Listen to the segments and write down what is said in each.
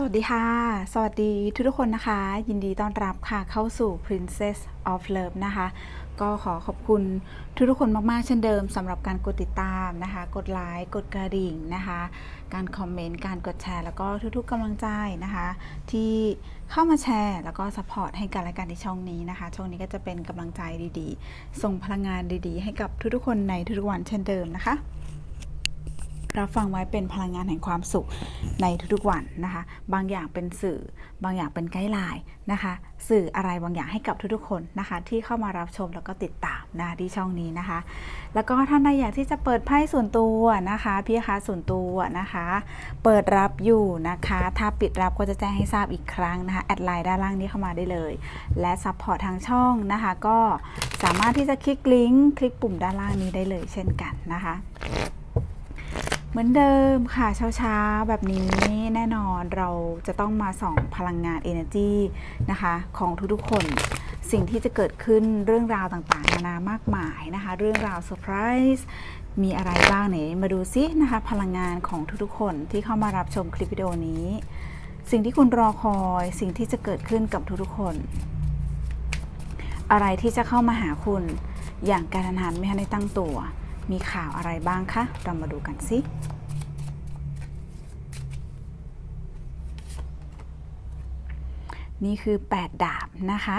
สวัสดีค่ะ สวัสดีทุกทุกคนนะคะ ยินดีต้อนรับค่ะเข้าสู่ Princess of Love นะคะ ก็ขอขอบคุณทุกทุกคนมาก ๆ เช่นเดิมสำหรับการกดติดตามนะคะ กดไลค์กดกระดิ่งนะคะ การคอมเมนต์ การกดแชร์ แล้วก็ทุก ๆกำลังใจนะคะ ที่เข้ามาแชร์ แล้วก็สปอร์ตให้กันและกันในช่องนี้นะคะ ช่องนี้ก็จะเป็นกำลังใจดีๆ ส่งพลังงานดีๆ ให้กับทุกๆคนในทุกๆวันเช่นเดิมนะคะ รับฟังไว้เป็นพลังงานแห่งความสุขในทุกๆวันนะคะ บางอย่างเป็นสื่อ บางอย่างเป็นไกด์ไลน์นะคะ สื่ออะไรบางอย่างให้กับทุกๆคนนะคะ ที่เข้ามารับชมแล้วก็ติดตามนะที่ช่องนี้นะคะ แล้วก็ท่านใดอยากที่จะเปิดไพ่ส่วนตัวนะคะพี่คะส่วนตัวนะคะ เปิดรับอยู่นะคะ ถ้าปิดรับก็จะแจ้งให้ทราบอีกครั้งนะคะแอดไลน์ด้านล่างนี้เข้ามาได้เลย และซัพพอร์ตทางช่องนะคะ ก็สามารถที่จะคลิกลิงก์คลิกปุ่มด้านล่างนี้ได้เลยเช่นกันนะคะ มือนเดิมค่ะเช้าๆ แบบนี้แน่นอนเราจะต้องมาส่องพลังงาน Energy นะคะของทุกๆคนสิ่งที่จะเกิดขึ้นเรื่องราวต่างๆนานามากมายนะคะ เรื่องราวเซอร์ไพรส์มีอะไรบ้างไหนมาดูซินะคะ พลังงานของทุกๆคนที่เข้ามารับชมคลิปวิดีโอนี้ สิ่งที่คุณรอคอยสิ่งที่จะเกิดขึ้นกับทุกๆคน อะไรที่จะเข้ามาหาคุณอย่างการทันหันไม่ทันได้ตั้งตัว มีข่าวอะไรบ้างคะ เรามาดูกันสินี่คือ 8 ดาบนะคะ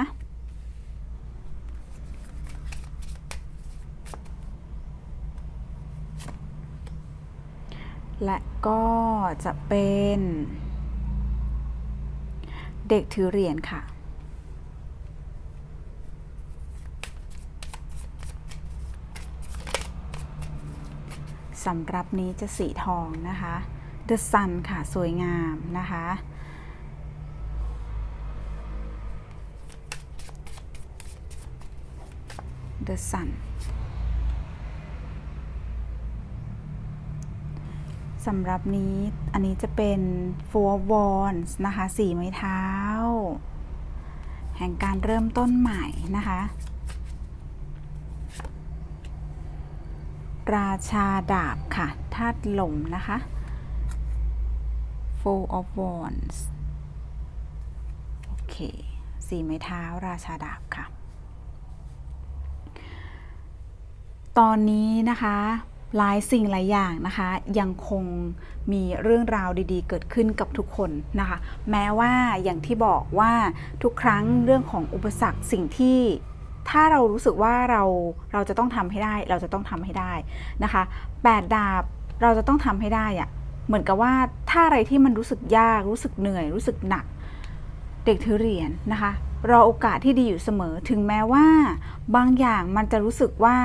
และก็จะเป็น เด็กถือเหรียญค่ะ สำรับนี้จะสีทองนะคะ The Sun ค่ะสวยงามนะคะ The Sun สำหรับนี้อันนี้จะเป็น Four Wands นะคะสีไม้เท้า แห่งการเริ่มต้นใหม่นะคะ ราชาดาบค่ะธาตุลมนะคะ Four of Wands โอเคสี่ไม้เท้าราชาดาบค่ะ ตอนนี้นะคะหลายสิ่งหลายอย่างนะคะ ยังคงมีเรื่องราวดีๆ เกิดขึ้นกับทุกคนนะคะ แม้ว่าอย่างที่บอกว่าทุกครั้งเรื่องของอุปสรรคสิ่งที่ ถ้าเรารู้สึกว่าเราเราจะต้องทำให้ได้ เราจะต้องทำให้ได้นะคะแปดดาบเราจะต้องทำให้ได้อะเหมือนกับว่าถ้าอะไรที่มันรู้สึกยาก รู้สึกเหนื่อย รู้สึกหนัก เด็กถือเหรียญนะคะรอโอกาสที่ดีอยู่เสมอ ถึงแม้ว่าบางอย่างมันจะรู้สึกว่า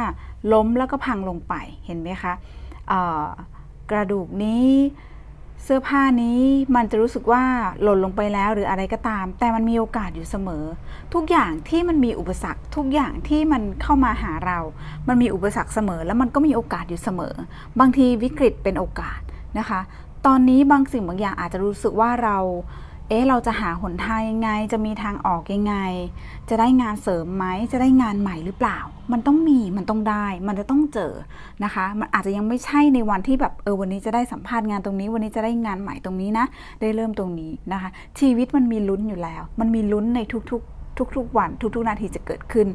ล้มแล้วก็พังลงไปเห็นไหมคะกระดูกนี้ เสื้อผ้านี้มันจะรู้สึกว่าหล่นลงไปแล้วหรืออะไรก็ตาม แต่มันมีโอกาสอยู่เสมอ ทุกอย่างที่มันมีอุปสรรค ทุกอย่างที่มันเข้ามาหาเรา มันมีอุปสรรคเสมอ แล้วมันก็มีโอกาสอยู่เสมอ บางทีวิกฤตเป็นโอกาสนะคะ ตอนนี้บางสิ่งบางอย่างอาจจะรู้สึกว่าเรา เอ๊ะเราจะหาหนทางยังไง จะมีทางออกยังไง จะได้งานเสริมไหมจะได้งานใหม่หรือเปล่า มันต้องมีมันต้องได้ มันจะต้องเจอนะคะ มันอาจจะยังไม่ใช่ในวันที่แบบเออวันนี้จะได้สัมภาษณ์งานตรงนี้ วันนี้จะได้งานใหม่ตรงนี้นะ ได้เริ่มตรงนี้นะคะ ชีวิตมันมีลุ้นอยู่แล้ว มันมีลุ้นในทุกๆ ทุกๆ วันทุกๆ นาทีจะเกิดขึ้น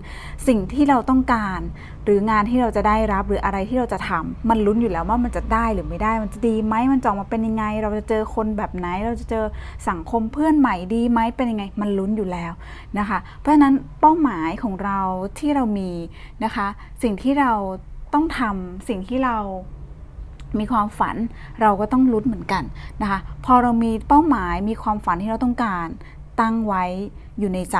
สิ่งที่เราต้องการ หรืองานที่เราจะได้รับหรืออะไรที่เราจะทำมันลุ้นอยู่แล้วว่ามันจะได้หรือไม่ได้ มันจะดีไหมมันจะออกมาเป็นยังไง เราจะเจอคนแบบไหน เราจะเจอสังคมเพื่อนใหม่ดีไหมเป็นยังไง มันลุ้นอยู่แล้วนะคะ เพราะฉะนั้นเป้าหมายของเราที่เรามีนะคะ สิ่งที่เราต้องทำสิ่งที่เรามีความฝันเราก็ต้องลุ้นเหมือนกันนะคะ พอเรามีเป้าหมายมีความฝันที่เราต้องการ ตั้งไว้อยู่ในใจ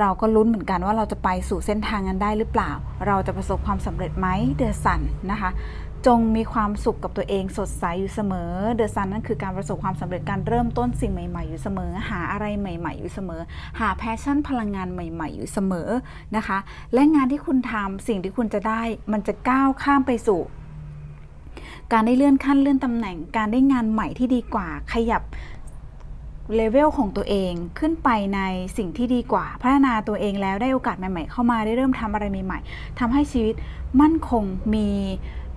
เราก็ลุ้นเหมือนกันว่าเราจะไปสู่เส้นทางนั้นได้หรือเปล่า เราจะประสบความสำเร็จไหมเดอะซันนะคะ จงมีความสุขกับตัวเองสดใสอยู่เสมอเดอะซันนั่นคือการประสบความสำเร็จการเริ่มต้นสิ่งใหม่ ๆ อยู่เสมอ หาอะไรใหม่ ๆ อยู่เสมอ หาแพชชั่นพลังงานใหม่ ๆ อยู่เสมอนะคะ และงานที่คุณทำสิ่งที่คุณจะได้ มันจะก้าวข้ามไปสู่การได้เลื่อนขั้นเลื่อนตำแหน่ง การได้งานใหม่ที่ดีกว่า ขยับ เลเวลของตัวเองขึ้นไปในสิ่งที่ดีกว่า พัฒนาตัวเองแล้วได้โอกาสใหม่ ๆ เข้ามาได้เริ่มทำอะไรใหม่ๆทำให้ชีวิตมั่นคงมี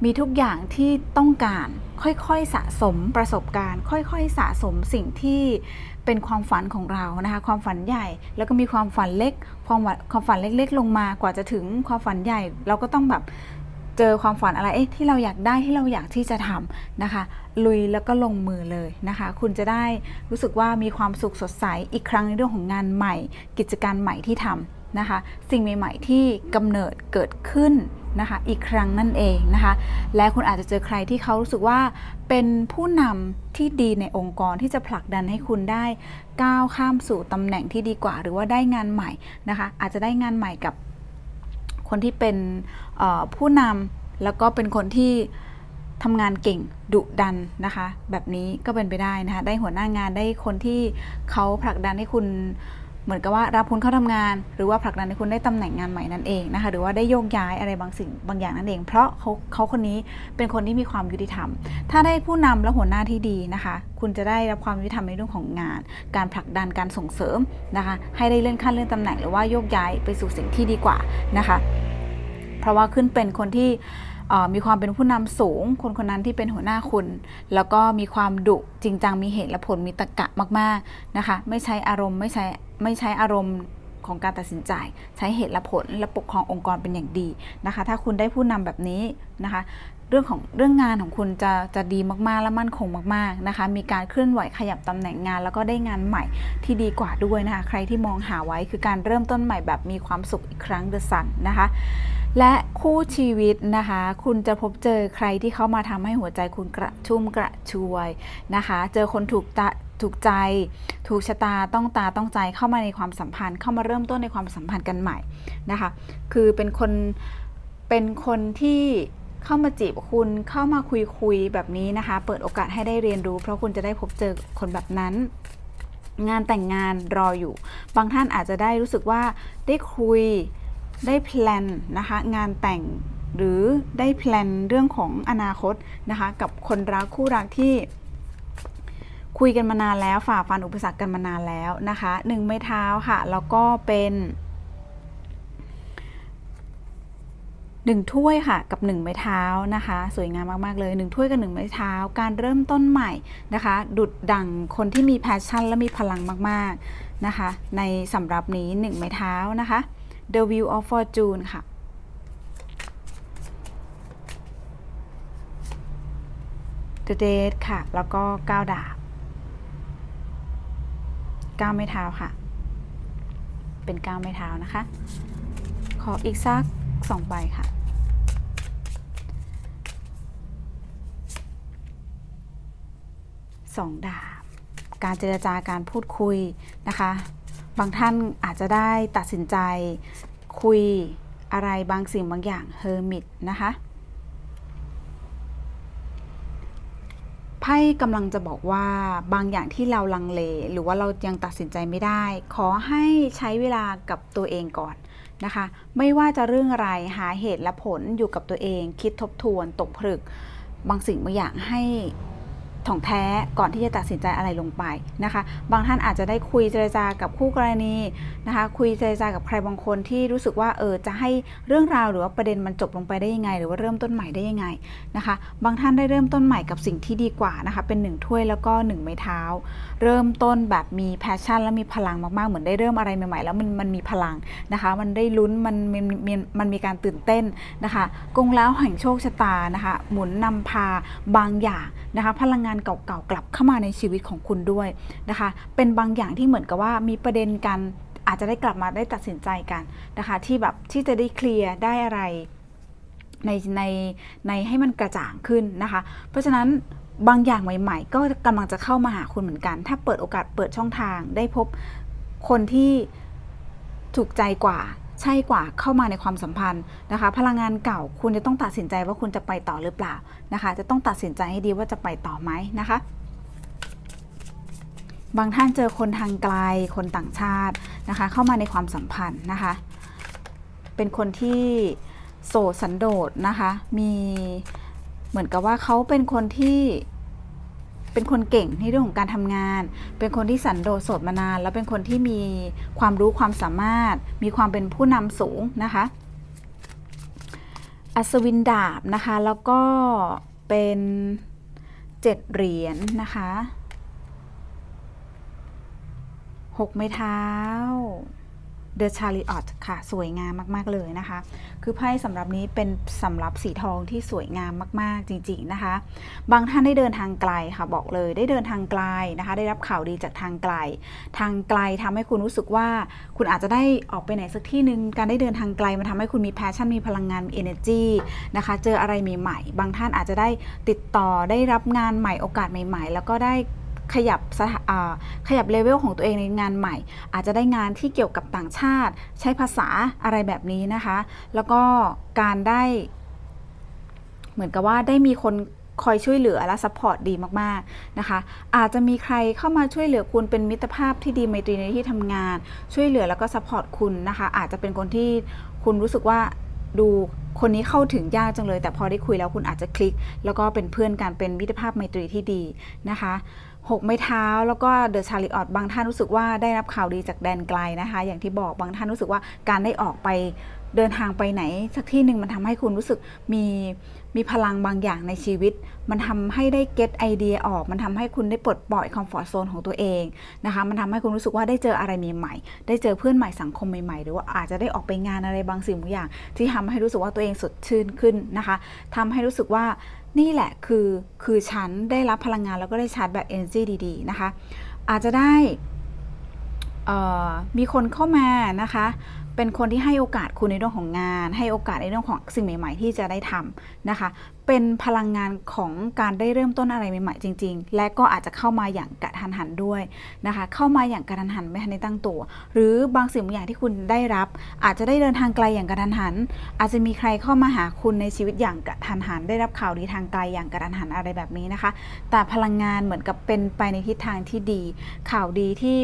มีทุกอย่างที่ต้องการค่อยๆสะสมประสบการณ์ ค่อยๆสะสมสิ่งที่เป็นความฝันของเรานะคะความฝันใหญ่แล้วก็มีความฝันเล็กความความฝันเล็ก ๆ ลงมากว่าจะถึงความฝันใหญ่ เราก็ต้องแบบ เจอความฝันอะไรเอ๊ะที่เราอยากได้ที่เราอยากที่จะทำนะคะ ลุยแล้วก็ลงมือเลยนะคะ คุณจะได้รู้สึกว่ามีความสุขสดใสอีกครั้งในเรื่องของงานใหม่ กิจการใหม่ที่ทำนะคะ สิ่งใหม่ๆที่กำเนิดเกิดขึ้นนะคะ อีกครั้งนั่นเองนะคะ และคุณอาจจะเจอใครที่เขารู้สึกว่าเป็นผู้นำที่ดีในองค์กรที่จะผลักดันให้คุณได้ก้าวข้ามสู่ตำแหน่งที่ดีกว่า หรือว่าได้งานใหม่นะคะ อาจจะได้งานใหม่กับคนที่เป็น ผู้นำแล้วก็เป็นคนที่ทำงานเก่งดุดันนะคะ แบบนี้ก็เป็นไปได้นะคะได้หัวหน้างานได้คนที่เขาผลักดันให้คุณเหมือนกับว่ารับคุณเข้าทำงาน หรือว่าผลักดันให้คุณได้ตำแหน่งงานใหม่นั่นเองนะคะหรือว่าได้โยกย้ายอะไรบางสิ่งบางอย่างนั่นเอง เพราะเขาเขาคนนี้เป็นคนที่มีความยุติธรรม ถ้าได้ผู้นำและหัวหน้าที่ดีนะคะ คุณจะได้รับความยุติธรรมในเรื่องของงาน การผลักดันการส่งเสริมนะคะ ให้ได้เลื่อนขั้นเลื่อนตำแหน่งหรือว่าโยกย้ายไปสู่สิ่งที่ดีกว่านะคะ เพราะว่าขึ้นเป็นคนที่มีความเป็นผู้นำสูง คนคนนั้นที่เป็นหัวหน้าคุณ แล้วก็มีความดุจริงจังมีเหตุและผลมีตรรกะมากๆนะคะ ไม่ใช้อารมณ์ไม่ใช้ไม่ใช้อารมณ์ของการตัดสินใจ ใช้เหตุและผลและปกครององค์กรเป็นอย่างดีนะคะ ถ้าคุณได้ผู้นำแบบนี้นะคะเรื่องของเรื่องงานของคุณจะจะดีมากๆ และมั่นคงมากๆนะคะ มีการเคลื่อนไหวขยับตำแหน่งงาน แล้วก็ได้งานใหม่ที่ดีกว่าด้วยนะคะ ใครที่มองหาไว้คือการเริ่มต้นใหม่แบบมีความสุขอีกครั้งเดอะซันนะคะ และคู่ชีวิตนะคะ คุณจะพบเจอใครที่เขามาทำให้หัวใจคุณกระชุ่มกระชวยนะคะ เจอคนถูกตาถูกใจ ถูกชะตาต้องตาต้องใจเข้ามาในความสัมพันธ์ เข้ามาเริ่มต้นในความสัมพันธ์กันใหม่นะคะ คือเป็นคนเป็นคนที่เข้ามาจีบคุณเข้ามาคุยคุยแบบนี้นะคะ เปิดโอกาสให้ได้เรียนรู้ เพราะคุณจะได้พบเจอคนแบบนั้น งานแต่งงานรออยู่ บางท่านอาจจะได้รู้สึกว่าได้คุย ได้แพลนนะคะงานแต่งหรือได้แพลนเรื่องของอนาคตนะคะกับคนรักคู่รักที่คุยกันมานานแล้วฝ่าฟันอุปสรรคกันมานานแล้วนะคะหนึ่งไม้เท้าค่ะ แล้วก็เป็นหนึ่งถ้วยค่ะกับหนึ่งไม้เท้านะคะ สวยงามมากๆเลยหนึ่งถ้วยกับหนึ่งไม้เท้า การเริ่มต้นใหม่นะคะ ดุดดังคนที่มีแพชชั่นและมีพลังมากๆนะคะ ในสำหรับนี้หนึ่งไม้เท้านะคะ The Wheel of Fortune ค่ะ The Date ค่ะ แล้วก็ก้าวดาบก้าวไม้เท้าค่ะ เป็นก้าวไม้เท้านะคะ ขออีกสักสองใบค่ะสองดาบ การเจรจาการพูดคุยนะคะ บางท่านอาจจะได้ตัดสินใจคุยอะไรบางสิ่งบางอย่างเฮอร์มิตนะคะไพ่กำลังจะบอกว่าบางอย่างที่เราลังเล หรือว่าเรายังตัดสินใจไม่ได้ ขอให้ใช้เวลากับตัวเองก่อนนะคะ ไม่ว่าจะเรื่องอะไรหาเหตุและผลอยู่กับตัวเอง คิดทบทวนตกผลึก บางสิ่งบางอย่างให้ ถ่องแท้ก่อนที่จะตัดสินใจอะไรลงไปนะคะ บางท่านอาจจะได้คุยเจรจากับคู่กรณีนะคะ คุยเจรจากับใครบางคนที่รู้สึกว่าเออจะให้เรื่องราวหรือว่าประเด็นมันจบลงไปได้ยังไง หรือว่าเริ่มต้นใหม่ได้ยังไงนะคะ บางท่านได้เริ่มต้นใหม่กับสิ่งที่ดีกว่านะคะ เป็นหนึ่งถ้วยแล้วก็หนึ่งไม้เท้า เริ่มต้นแบบมีแพชชั่น และมีพลังมากๆเหมือนได้เริ่มอะไรใหม่ๆ แล้วมันมันมีพลังนะคะ มันได้ลุ้นมันมันมีมันมีการตื่นเต้นนะคะ กงแล้วแห่งโชคชะตานะคะ หมุนนำพาบางอย่างนะคะ พลังงานเก่าๆกลับเข้ามาในชีวิตของคุณด้วยนะคะ เป็นบางอย่างที่เหมือนกับว่ามีประเด็นกันอาจจะได้กลับมาได้ตัดสินใจกันนะคะ ที่แบบที่จะได้เคลียร์ได้อะไรในในในให้มันกระจ่างขึ้นนะคะ เพราะฉะนั้นบางอย่างใหม่ ๆ ก็กำลังจะเข้ามาหาคุณเหมือนกัน ถ้าเปิดโอกาสเปิดช่องทางได้พบคนที่ถูกใจกว่า ใช่กว่าเข้ามาในความสัมพันธ์นะคะ พลังงานเก่าคุณจะต้องตัดสินใจว่าคุณจะไปต่อหรือเปล่านะคะ จะต้องตัดสินใจให้ดีว่าจะไปต่อไหมนะคะ บางท่านเจอคนทางไกลคนต่างชาตินะคะ เข้ามาในความสัมพันธ์นะคะ เป็นคนที่โสดสันโดษนะคะ มีเหมือนกับว่าเขาเป็นคนที่ เป็นคนเก่งในเรื่องของการทำงาน เป็นคนที่สันโดษโสดมานาน แล้วเป็นคนที่มีความรู้ความสามารถ มีความเป็นผู้นำสูงนะคะ อัศวินดาบนะคะ แล้วก็เป็นเจ็ดเหรียญนะคะหกไม้เท้า The Chariot ค่ะ สวยงามมาก ๆ เลยนะคะ คือไพ่สำหรับนี้เป็นสำหรับสีทองที่สวยงามมาก ๆ จริง ๆ นะคะ บางท่านได้เดินทางไกลค่ะบอกเลยได้เดินทางไกลนะคะ ได้รับข่าวดีจากทางไกล ทางไกลทำให้คุณรู้สึกว่าคุณอาจจะได้ออกไปไหนสักที่หนึ่งการได้เดินทางไกลมันทำให้คุณมีแพชชั่นมีพลังงานมี energy นะคะ เจออะไรใหม่ๆบางท่านอาจจะได้ติดต่อได้รับงานใหม่โอกาสใหม่ ๆ แล้วก็ได้ ขยับขยับเลเวลของตัวเองในงานใหม่ อาจจะได้งานที่เกี่ยวกับต่างชาติ ใช้ภาษาอะไรแบบนี้นะคะ แล้วก็การได้ เหมือนกับว่าได้มีคนคอยช่วยเหลือและซัพพอร์ตดีมากๆนะคะ อาจจะมีใครเข้ามาช่วยเหลือคุณเป็นมิตรภาพที่ดีไมตรีในที่ทำงาน ช่วยเหลือแล้วก็ซัพพอร์ตคุณนะคะ อาจจะเป็นคนที่คุณรู้สึกว่าดูคนนี้เข้าถึงยากจังเลย แต่พอได้คุยแล้วคุณอาจจะคลิก แล้วก็เป็นเพื่อนกันเป็นมิตรภาพไมตรีที่ดีนะคะ หกไม้เท้า แล้วก็เดอะชาริออตบางท่านรู้สึกว่าได้รับข่าวดีจากแดนไกลนะคะ อย่างที่บอกบางท่านรู้สึกว่าการได้ออกไปเดินทางไปไหน สักที่หนึ่งมันทำให้คุณรู้สึกมีมีพลังบางอย่างในชีวิต มันทำให้ได้เก็ตไอเดียออก มันทำให้คุณได้ปลดปล่อยคอมฟอร์ทโซนของตัวเองนะคะ มันทำให้คุณรู้สึกว่าได้เจออะไรใหม่ๆ ได้เจอเพื่อนใหม่สังคมใหม่ๆ หรือว่าอาจจะได้ออกไปงานอะไรบางสิ่งบางอย่าง ที่ทำให้รู้สึกว่าตัวเองสดชื่นขึ้นนะคะทำให้รู้สึกว่า นี่แหละคือคือฉันได้รับพลังงานแล้วก็ได้ชาร์จแบบ energy ดีๆ นะคะ อาจจะได้มีคนเข้ามานะคะ เป็นคนที่ให้โอกาสคุณในเรื่องของงาน ให้โอกาสในเรื่องของสิ่งใหม่ ๆ ที่จะได้ทำนะคะ เป็นพลังงานของการได้เริ่มต้นอะไรใหม่ๆจริง ๆ และก็อาจจะเข้ามาอย่างกระทันหันด้วยนะคะ เข้ามาอย่างกระทันหันไม่ทันได้ตั้งตัว หรือบางสิ่งบางอย่างที่คุณได้รับ อาจจะได้เดินทางไกลอย่างกระทันหัน อาจจะมีใครเข้ามาหาคุณในชีวิตอย่างกระทันหัน ได้รับข่าวดีทางไกลอย่างกระทันหันอะไรแบบนี้นะคะ แต่พลังงานเหมือนกับเป็นไปในทิศทางที่ดี ข่าวดีที่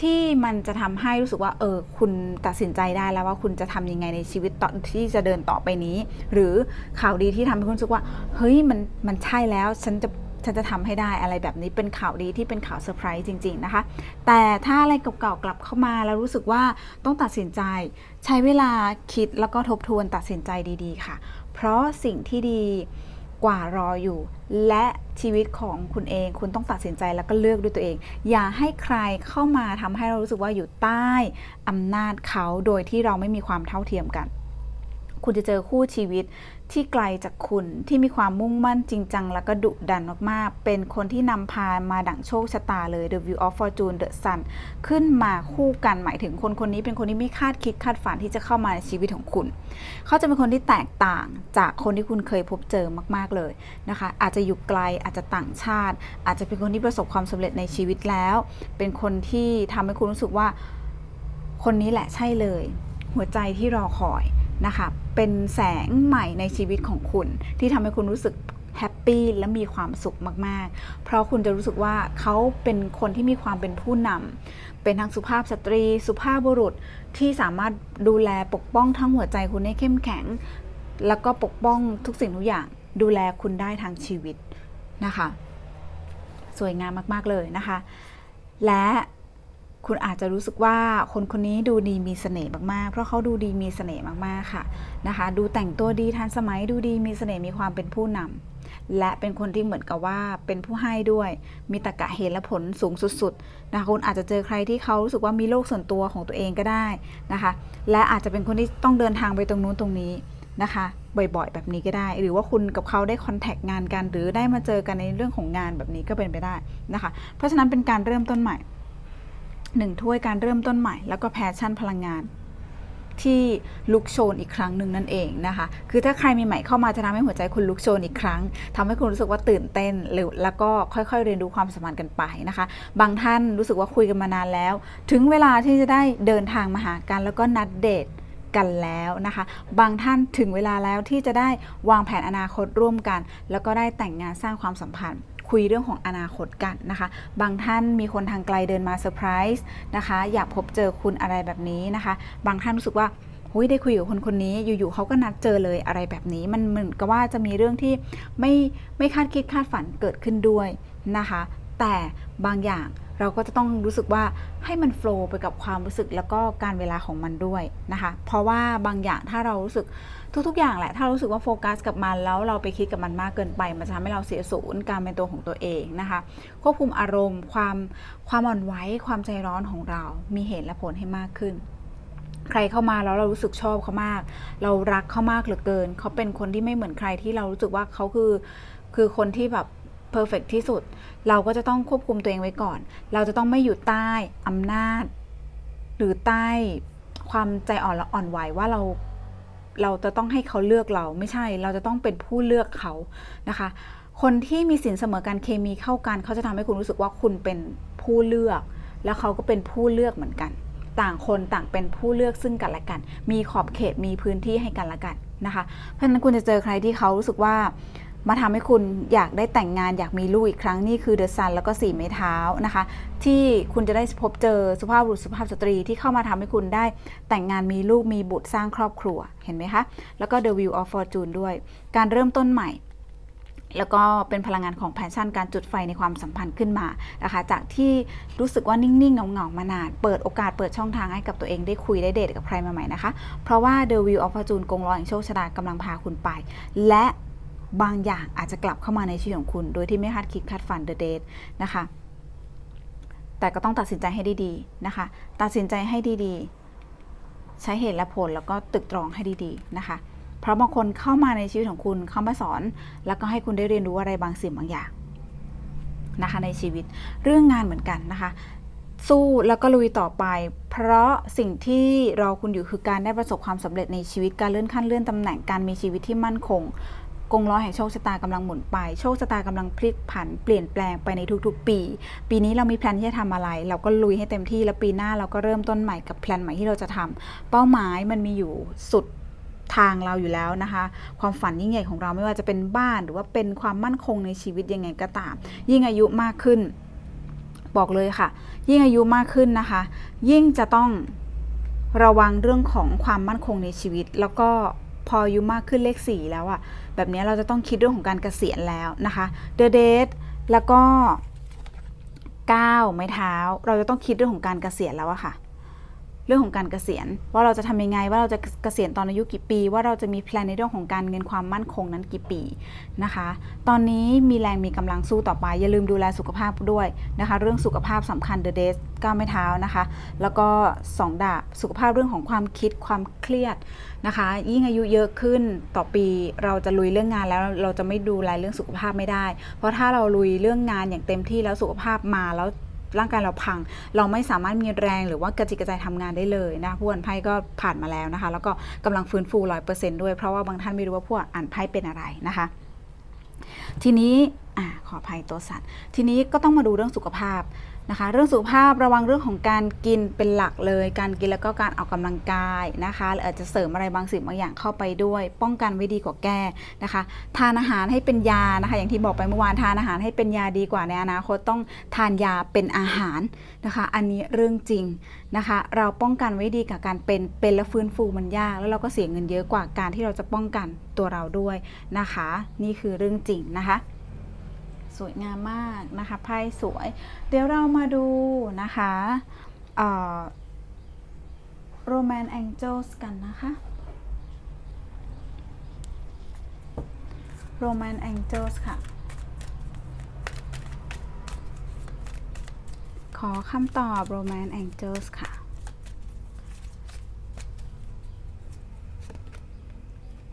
ที่มันจะทำให้รู้สึกว่าเออคุณตัดสินใจได้แล้วว่าคุณจะทำยังไงในชีวิตต่อที่จะเดินต่อไปนี้ หรือข่าวดีที่ทำให้คุณรู้สึกว่า เฮ้ยมันมันใช่แล้วฉันจะฉันจะทำให้ได้อะไรแบบนี้เป็นข่าวดีที่เป็นข่าวเซอร์ไพรส์จริง ๆ นะคะ แต่ถ้าอะไรเก่าๆกลับเข้ามาแล้วรู้สึกว่าต้องตัดสินใจ ใช้เวลาคิดแล้วก็ทบทวนตัดสินใจดีๆ ค่ะ เพราะสิ่งที่ดี กว่ารออยู่ และชีวิตของคุณเอง คุณต้องตัดสินใจแล้วก็เลือกด้วยตัวเอง อย่าให้ใครเข้ามาทำให้เรารู้สึกว่าอยู่ใต้อำนาจเขาโดยที่เราไม่มีความเท่าเทียมกัน คุณจะเจอคู่ชีวิตที่ไกลจากคุณที่มีความมุ่งมั่นจริงจัง แล้วก็ดุดันมากๆ เป็นคนที่นำพามาดั่งโชคชะตาเลย The View of Fortune The Sun ขึ้นมาคู่กันหมายถึงคนคนนี้เป็นคนที่ไม่คาดคิดคาดฝันที่จะเข้ามาในชีวิตของคุณ เขาจะเป็นคนที่แตกต่างจากคนที่คุณเคยพบเจอมากๆเลยนะคะ อาจจะอยู่ไกลอาจจะต่างชาติ อาจจะเป็นคนที่ประสบความสำเร็จในชีวิตแล้ว เป็นคนที่ทำให้คุณรู้สึกว่า คนนี้แหละใช่เลย หัวใจที่รอคอย นะคะเป็นแสงใหม่ในชีวิตของคุณ ที่ทำให้คุณรู้สึกแฮปปี้และมีความสุขมาก ๆ เพราะคุณจะรู้สึกว่าเขาเป็นคนที่มีความเป็นผู้นำ เป็นทั้งสุภาพสตรี สุภาพบุรุษที่สามารถดูแลปกป้องทั้งหัวใจคุณให้เข้มแข็ง แล้วก็ปกป้องทุกสิ่งทุกอย่าง ดูแลคุณได้ทางชีวิตนะคะ สวยงามมาก ๆ เลยนะคะ และ คุณอาจจะรู้สึกว่าคนคนนี้ดูดีมีเสน่ห์มากๆ เพราะเขาดูดีมีเสน่ห์มากๆค่ะนะคะ ดูแต่งตัวดีทันสมัยดูดีมีเสน่ห์มีความเป็นผู้นำและเป็นคนที่เหมือนกับว่าเป็นผู้ให้ด้วย มีตรรกะเหตุและผลสูงสุดๆนะคะคุณอาจจะเจอใครที่เขารู้สึกว่ามีโลกส่วนตัวของตัวเองก็ได้นะคะ และอาจจะเป็นคนที่ต้องเดินทางไปตรงนู้นตรงนี้นะคะบ่อยๆ แบบนี้ก็ได้ หรือว่าคุณกับเขาได้คอนแทคงานกัน หรือได้มาเจอกันในเรื่องของงานแบบนี้ก็เป็นไปได้นะคะ เพราะฉะนั้นเป็นการเริ่มต้นใหม่ หนึ่งถ้วยการเริ่มต้นใหม่ แล้วก็แพชชั่นพลังงาน ที่ลุกโชนอีกครั้งหนึ่งนั่นเองนะคะ คือถ้าใครมีใหม่เข้ามาจะทำให้หัวใจคุณลุกโชนอีกครั้งทำให้คุณรู้สึกว่าตื่นเต้นหรือแล้วก็ค่อยๆ เรียนรู้ความสัมพันธ์กันไปนะคะ บางท่านรู้สึกว่าคุยกันมานานแล้ว ถึงเวลาที่จะได้เดินทางมาหากันแล้วก็นัดเดทกันแล้วนะคะ บางท่านถึงเวลาแล้วที่จะได้วางแผนอนาคตร่วมกัน แล้วก็ได้แต่งงานสร้างความสัมพันธ์ คุยเรื่องของอนาคตกันนะคะ บางท่านมีคนทางไกลเดินมาเซอร์ไพรส์นะคะ อยากพบเจอคุณอะไรแบบนี้นะคะ บางท่านรู้สึกว่าหุยได้คุยกับคนคนนี้อยู่ๆเขาก็นัดเจอเลยอะไรแบบนี้ มันเหมือนกับว่าจะมีเรื่องที่ไม่ไม่คาดคิดคาดฝันเกิดขึ้นด้วยนะคะ แต่บางอย่าง เราก็จะต้องรู้สึกว่าให้มันโฟล์ไปกับความรู้สึกแล้วก็การเวลาของมันด้วยนะคะ เพราะว่าบางอย่างถ้าเรารู้สึกทุกๆ อย่างแหละ ถ้ารู้สึกว่าโฟกัสกับมันแล้วเราไปคิดกับมันมากเกินไป มันจะทำให้เราเสียศูนย์การเป็นตัวของตัวเองนะคะ ควบคุมอารมณ์ความความอ่อนไหวความใจร้อนของเรา มีเหตุและผลให้มากขึ้นใครเข้ามาแล้วเรารู้สึกชอบเขามาก เรารักเขามากเหลือเกิน เขาเป็นคนที่ไม่เหมือนใครที่เรารู้สึกว่าเขาคือ คือคนที่แบบ เพอร์เฟกที่สุด เราก็จะต้องควบคุมตัวเองไว้ก่อน เราจะต้องไม่อยู่ใต้อำนาจ หรือใต้ความใจอ่อนและอ่อนไหวว่าเราเราจะต้องให้เขาเลือกเราไม่ใช่ เราจะต้องเป็นผู้เลือกเขานะคะ คนที่มีสินเสมอกันเคมีเข้ากัน เขาจะทำให้คุณรู้สึกว่าคุณเป็นผู้เลือก แล้วเขาก็เป็นผู้เลือกเหมือนกัน ต่างคนต่างเป็นผู้เลือกซึ่งกันและกัน มีขอบเขตมีพื้นที่ให้กันและกันนะคะ เพราะฉะนั้นคุณจะเจอใครที่เขารู้สึกว่า มาทำให้คุณอยากได้แต่งงานอยากมีลูกอีกครั้งนี่คือเดอะซันแล้วก็สี่ไม้เท้านะคะ ที่คุณจะได้พบเจอสุภาพบุรุษสุภาพสตรีที่เข้ามาทำให้คุณได้แต่งงานมีลูกมีบุตรสร้างครอบครัวเห็นไหมคะ แล้วก็ The Wheel of Fortune ด้วย การเริ่มต้นใหม่แล้วก็เป็นพลังงานของแพชชั่นการจุดไฟในความสัมพันธ์ขึ้นมานะคะ จากที่รู้สึกว่านิ่ง ๆ เงา ๆ มานาน เปิดโอกาสเปิดช่องทางให้กับตัวเองได้คุยได้เดทกับใครมาใหม่นะคะ เพราะว่า The Wheel of Fortune กงล้อแห่งโชคชะตากำลังพาคุณไป และ บางอย่างอาจจะกลับเข้ามาในชีวิตของคุณ โดยที่ไม่คาดคิดคาดฝัน The Date นะคะ แต่ก็ต้องตัดสินใจให้ดีๆนะคะ ตัดสินใจให้ดีๆ ใช้เหตุและผลแล้วก็ตึกตรองให้ดีๆนะคะ เพราะบางคนเข้ามาในชีวิตของคุณเข้ามาสอน แล้วก็ให้คุณได้เรียนรู้อะไรบางสิ่งบางอย่างนะคะในชีวิตเรื่องงานเหมือนกันนะคะ สู้แล้วก็ลุยต่อไป เพราะสิ่งที่รอคุณอยู่คือการได้ประสบความสำเร็จในชีวิตการเลื่อนขั้นเลื่อนตำแหน่งการมีชีวิตที่มั่นคง กงล้อแห่งโชคชะตากำลังหมุนไป โชคชะตากำลังพลิกผันเปลี่ยนแปลงไปในทุกๆ ปี ปีนี้เรามีแพลนที่จะทำอะไร เราก็ลุยให้เต็มที่แล้วปีหน้าเราก็เริ่มต้นใหม่กับแพลนใหม่ที่เราจะทำเป้าหมายมันมีอยู่สุดทางเราอยู่แล้วนะคะ ความฝันยิ่งใหญ่ของเราไม่ว่าจะเป็นบ้านหรือว่าเป็นความมั่นคงในชีวิตยังไงก็ตาม ยิ่งอายุมากขึ้น บอกเลยค่ะ ยิ่งอายุมากขึ้นนะคะ ยิ่งจะต้องระวังเรื่องของความมั่นคงในชีวิต แล้วก็พออายุมากขึ้นเลขสี่แล้วอะ แบบนี้เราจะต้องคิดเรื่องของการเกษียณแล้วนะคะ The Date แล้วก็ก้าวไม้เท้า เราจะต้องคิดเรื่องของการเกษียณแล้วอะค่ะ เรื่องของการเกษียณ ว่าเราจะทำยังไงว่าเราจะเกษียณตอนอายุกี่ปี ว่าเราจะมีแพลนในเรื่องของการเงินความมั่นคงนั้นกี่ปีนะคะ ตอนนี้มีแรงมีกำลังสู้ต่อไป อย่าลืมดูแลสุขภาพด้วยนะคะ เรื่องสุขภาพสำคัญ The Days ก้าวไม่เท้านะคะ แล้วก็สองดาบสุขภาพเรื่องของความคิดความเครียดนะคะ ยิ่งอายุเยอะขึ้นต่อปีเราจะลุยเรื่องงานแล้วเราจะไม่ดูแลเรื่องสุขภาพไม่ได้ เพราะถ้าเราลุยเรื่องงานอย่างเต็มที่แล้วสุขภาพมาแล้ว ร่างกายเราพัง เราไม่สามารถมีแรงหรือว่ากระจิกกระจายทำงานได้เลยนะผู้อ่านไพ่ก็ผ่านมาแล้วนะคะ แล้วก็กำลังฟื้นฟูร้อยเปอร์เซนต์ด้วยเพราะว่าบางท่านไม่รู้ว่าผู้อ่านไพ่เป็นอะไรนะคะ ทีนี้อขออภัยตัวสัตว์ ทีนี้ก็ต้องมาดูเรื่องสุขภาพ นะคะ เรื่องสุขภาพระวังเรื่องของการกินเป็นหลักเลย การกินแล้วก็การออกกำลังกายนะคะหรืออาจจะเสริมอะไรบางสิ่งบางอย่างเข้าไปด้วย ป้องกันไว้ดีกว่าแก้นะคะ ทานอาหารให้เป็นยานะคะ อย่างที่บอกไปเมื่อวานทานอาหารให้เป็นยาดีกว่าในอนาคตต้องทานยาเป็นอาหารนะคะ อันนี้เรื่องจริงนะคะ เราป้องกันไว้ดีกับการเป็นเป็นแล้วฟื้นฟูมันยาก แล้วเราก็เสียเงินเยอะกว่าการที่เราจะป้องกันตัวเราด้วยนะคะ นี่คือเรื่องจริงนะคะ วยงามมากนะคะไพ่สวย เดี๋ยวเรามาดูนะคะโรแมนแองเจิลส์กันนะคะโรแมนแองเจิลส์ค่ะ ขอคำตอบโรแมนแองเจิลส์ค่ะ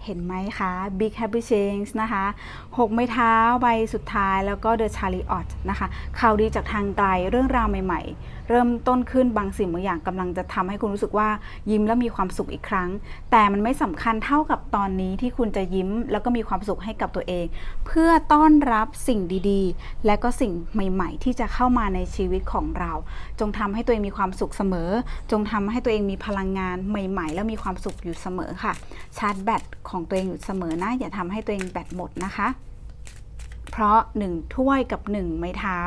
เห็นไหมคะ Big Happy Change นะคะหกไม้เท้าใบสุดท้ายแล้วก็ The Chariot นะคะข่าวดีจากทางไกลเรื่องราวใหม่ ๆ เริ่มต้นขึ้นบางสิ่งบางอย่างกำลังจะทำให้คุณรู้สึกว่ายิ้มแล้วมีความสุขอีกครั้ง แต่มันไม่สำคัญเท่ากับตอนนี้ที่คุณจะยิ้มแล้วก็มีความสุขให้กับตัวเอง เพื่อต้อนรับสิ่งดีๆ และก็สิ่งใหม่ ๆ ที่จะเข้ามาในชีวิตของเรา จงทำให้ตัวเองมีความสุขเสมอ จงทำให้ตัวเองมีพลังงานใหม่ ๆ แล้วมีความสุขอยู่เสมอค่ะ ชาร์จแบตของตัวเองอยู่เสมอนะอย่าทำให้ตัวเองแบตหมดนะคะ ราะ1ถ้วยกับ1ไม้เท้า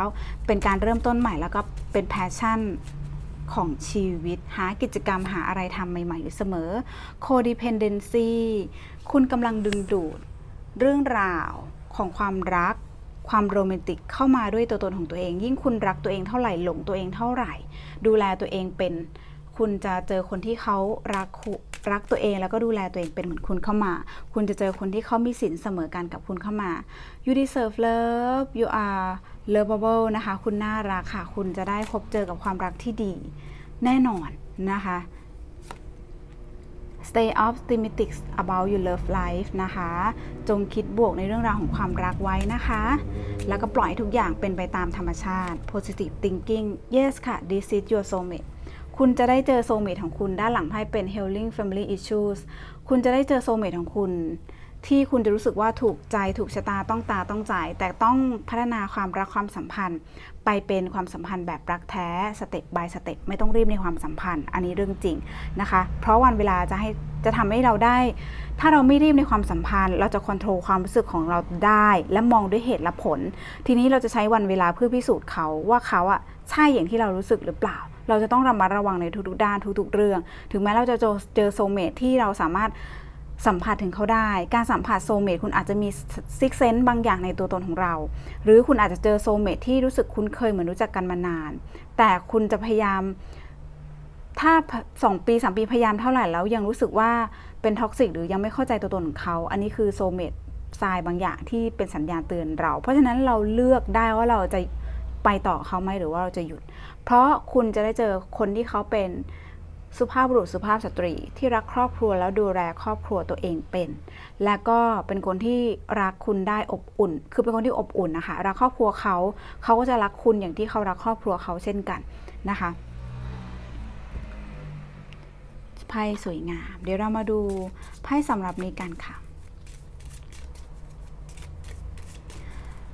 เป็นการเริ่มต้นใหม่แล้วก็เป็นแพชชั่นของชีวิต หากิจกรรมหาอะไรทำใหม่ ๆ อยู่เสมอ codependency คุณกำลังดึงดูด เรื่องราวของความรัก ความโรแมนติกเข้ามาด้วยตัวตนของตัวเอง ยิ่งคุณรักตัวเองเท่าไหร่หลงตัวเองเท่าไหร่ ดูแลตัวเองเป็น คุณจะเจอคนที่เขารักรักตัวเองแล้วก็ดูแลตัวเองเป็นเหมือนคุณเข้ามา คุณจะเจอคนที่เขามีสินเสมอกันกับคุณเข้ามา you deserve love you are lovable นะคะ คุณน่ารักค่ะ คุณจะได้พบเจอกับความรักที่ดีแน่นอนนะคะ stay optimistic about your love life นะคะ จงคิดบวกในเรื่องราวของความรักไว้นะคะ แล้วก็ปล่อยทุกอย่างเป็นไปตามธรรมชาติ positive thinking yes ค่ะ this is your soulmate คุณจะได้เจอโซเมทของคุณด้านหลังไพ่เป็น healing family issues คุณจะได้เจอโซเมทของคุณ ที่คุณจะรู้สึกว่าถูกใจถูกชะตาต้องตาต้องใจ แต่ต้องพัฒนาความรักความสัมพันธ์ ไปเป็นความสัมพันธ์แบบรักแท้สเต็ป by สเต็ปไม่ต้องรีบในความสัมพันธ์ อันนี้เรื่องจริงนะคะ เพราะวันเวลาจะให้จะทำให้เราได้ ถ้าเราไม่รีบในความสัมพันธ์ เราจะควบคุมความรู้สึกของเราได้ และมองด้วยเหตุและผล ทีนี้เราจะใช้วันเวลาเพื่อพิสูจน์เขาว่าเขาอะใช่อย่างที่เรารู้สึกหรือเปล่า เราจะต้องระมัดระวังในทุกๆด้านทุกๆเรื่อง ถึงแม้เราจะเจอเจอโซเมทที่เราสามารถสัมผัสถึงเขาได้ การสัมผัสโซเมทคุณอาจจะมีซิกเซนต์บางอย่างในตัวตนของเรา หรือคุณอาจจะเจอโซเมทที่รู้สึกคุ้นเคยเหมือนรู้จักกันมานาน แต่คุณจะพยายาม ถ้าสองปีสามปีพยายามเท่าไหร่แล้วยังรู้สึกว่าเป็นท็อกซิกหรือยังไม่เข้าใจตัวตนของเขา อันนี้คือโซเมททรายบางอย่างที่เป็นสัญญาณเตือนเรา เพราะฉะนั้นเราเลือกได้ว่าเราจะ ไปต่อเขาไหมหรือว่าเราจะหยุด เพราะคุณจะได้เจอคนที่เขาเป็นสุภาพบุรุษสุภาพสตรี ที่รักครอบครัวแล้วดูแลครอบครัวตัวเองเป็น และก็เป็นคนที่รักคุณได้อบอุ่น คือเป็นคนที่อบอุ่นนะคะรักครอบครัวเขาเขาก็จะรักคุณอย่างที่เขารักครอบครัวเขาเช่นกันนะคะไพ่สวยงาม เดี๋ยวเรามาดูไพ่สำหรับนี้กันค่ะ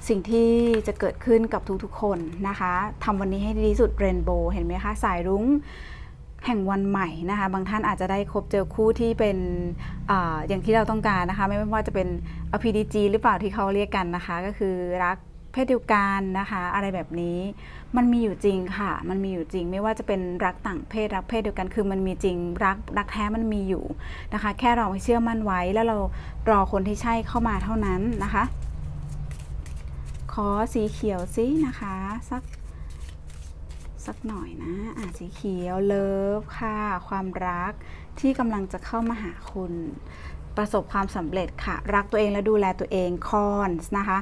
สิ่งที่จะเกิดขึ้นกับทุกๆคนนะคะทำวันนี้ให้ดีที่สุดเรนโบว์เห็นไหมคะสายรุ้งแห่งวันใหม่นะคะ บางท่านอาจจะได้คบเจอคู่ที่เป็นออย่างที่เราต้องการนะคะ ไม่ว่าจะเป็น PDG หรือเปล่าที่เขาเรียกกันนะคะ ก็คือรักเพศเดียวกันนะคะ อะไรแบบนี้มันมีอยู่จริงค่ะ มันมีอยู่จริงไม่ว่าจะเป็นรักต่างเพศรักเพศเดียวกันคือมันมีจริงรักรักแท้มันมีอยู่นะคะ แค่เราเชื่อมั่นไว้แล้วเรารอคนที่ใช่เข้ามาเท่านั้นนะคะ อสีเขียวซินะคะ สักสักหน่อยนะอะสีเขียวเลิฟค่ะ ความรักที่กำลังจะเข้ามาหาคุณ ประสบความสำเร็จค่ะ รักตัวเองและดูแลตัวเองคอนนะคะ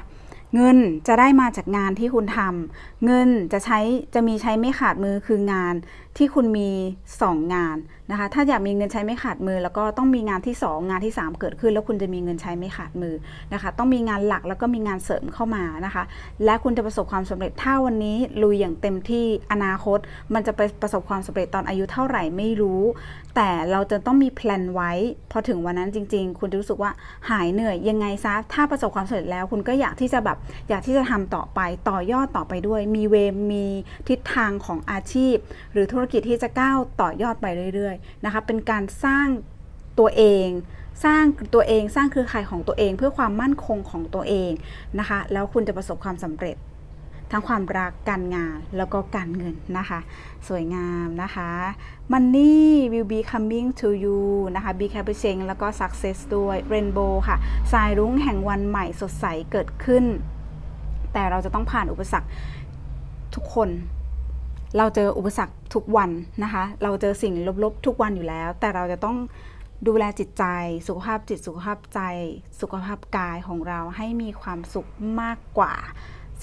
เงินจะได้มาจากงานที่คุณทำเงินจะใช้จะมีใช้ไม่ขาดมือคืองาน ที่คุณมี 2 งานนะคะ ถ้าอยากมีเงินใช้ไม่ขาดมือ แล้วก็ต้องมีงานที่ 2 งานที่ 3 เกิดขึ้น แล้วคุณจะมีเงินใช้ไม่ขาดมือนะคะ ต้องมีงานหลักแล้วก็มีงานเสริมเข้ามานะคะ และคุณจะประสบความสำเร็จถ้าวันนี้ลุยอย่างเต็มที่อนาคต มันจะไปประสบความสำเร็จตอนอายุเท่าไหร่ไม่รู้ แต่เราจะต้องมีแพลนไว้ พอถึงวันนั้นจริง ๆ คุณจะรู้สึกว่าหายเหนื่อยยังไงซะถ้าประสบความสำเร็จแล้ว คุณก็อยากที่จะแบบอยากที่จะทำต่อไปต่อยอดต่อไปด้วย มีเวมมีทิศทางของอาชีพ หรือธุรกิจที่จะก้าวต่อยอดไปเรื่อยๆนะคะเป็นการสร้างตัวเอง สร้างตัวเองสร้างเครือข่ายของตัวเอง เพื่อความมั่นคงของตัวเองนะคะแล้วคุณจะประสบความสำเร็จทั้งความรักการงานแล้วก็การเงินนะคะ สวยงามนะคะ Money will be coming to you นะคะ Be happy change แล้วก็ success ด้วย Rainbow ค่ะสายรุ้งแห่งวันใหม่สดใสเกิดขึ้น แต่เราจะต้องผ่านอุปสรรคทุกคน เราเจออุปสรรคทุกวันนะคะ เราเจอสิ่งลบๆทุกวันอยู่แล้ว แต่เราจะต้องดูแลจิตใจ สุขภาพจิตสุขภาพใจ สุขภาพกายของเราให้มีความสุขมากกว่า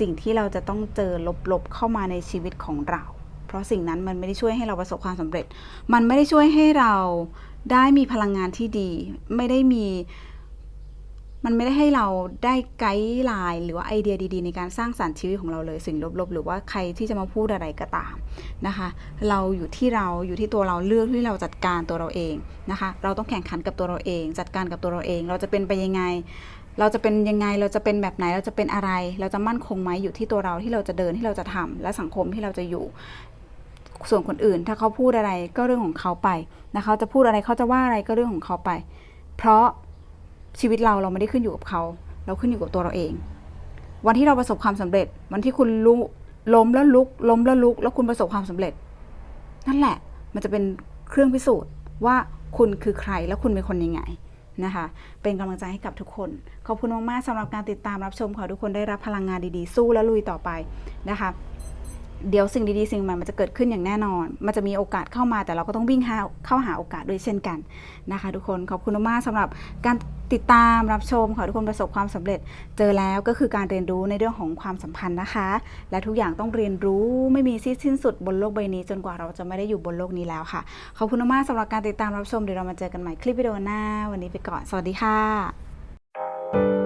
สิ่งที่เราจะต้องเจอลบๆเข้ามาในชีวิตของเรา เพราะสิ่งนั้นมันไม่ได้ช่วยให้เราประสบความสำเร็จ มันไม่ได้ช่วยให้เราได้มีพลังงานที่ดี ไม่ได้มี มันไม่ได้ให้เราได้ไกด์ไลน์หรือว่าไอเดียดีๆ ในการสร้างสรรค์ชีวิตของเราเลยสิ่งลบๆ หรือว่าใครที่จะมาพูดอะไรก็ตามนะคะ เราอยู่ที่เราอยู่ที่ตัวเราเลือกที่เราจัดการตัวเราเองนะคะ เราต้องแข่งขันกับตัวเราเอง จัดการกับตัวเราเอง เราจะเป็นไปยังไง เราจะเป็นยังไงเราจะเป็นแบบไหนเราจะเป็นอะไร เราจะมั่นคงไหมอยู่ที่ตัวเราที่เราจะเดินที่เราจะทำและสังคมที่เราจะอยู่ส่วนคนอื่น ถ้าเขาพูดอะไรก็เรื่องของเขาไปนะคะเขาจะพูดอะไรเขาจะว่าอะไรก็เรื่องของเขาไป เพราะ ชีวิตเราเราไม่ได้ขึ้นอยู่กับเขา เราขึ้นอยู่กับตัวเราเอง วันที่เราประสบความสำเร็จ วันที่คุณลุล้มแล้วลุก ล้มแล้วลุก แล้วคุณประสบความสำเร็จ นั่นแหละ มันจะเป็นเครื่องพิสูจน์ว่าคุณคือใครแล้วคุณเป็นคนยังไงนะคะ เป็นกำลังใจให้กับทุกคน ขอบคุณมากๆสำหรับการติดตามรับชมขอทุกคนได้รับพลังงานดีๆ สู้และลุยต่อไปนะคะ เดี๋ยวสิ่งดีๆ สิ่งใหม่มันจะเกิดขึ้นอย่างแน่นอน มันจะมีโอกาสเข้ามาแต่เราก็ต้องวิ่งหาเข้าหาโอกาสด้วยเช่นกันนะคะ ทุกคนขอบคุณมากๆสำหรับการติดตามรับชมขอทุกคนประสบความสำเร็จ เจอแล้วก็คือการเรียนรู้ในเรื่องของความสัมพันธ์นะคะ และทุกอย่างต้องเรียนรู้ไม่มีที่สิ้นสุดบนโลกใบนี้ จนกว่าเราจะไม่ได้อยู่บนโลกนี้แล้วค่ะขอบคุณมากๆสำหรับการติดตามรับชมเดี๋ยวเรามาเจอกันใหม่คลิปวิดีโอหน้า วันนี้ไปก่อนสวัสดีค่ะ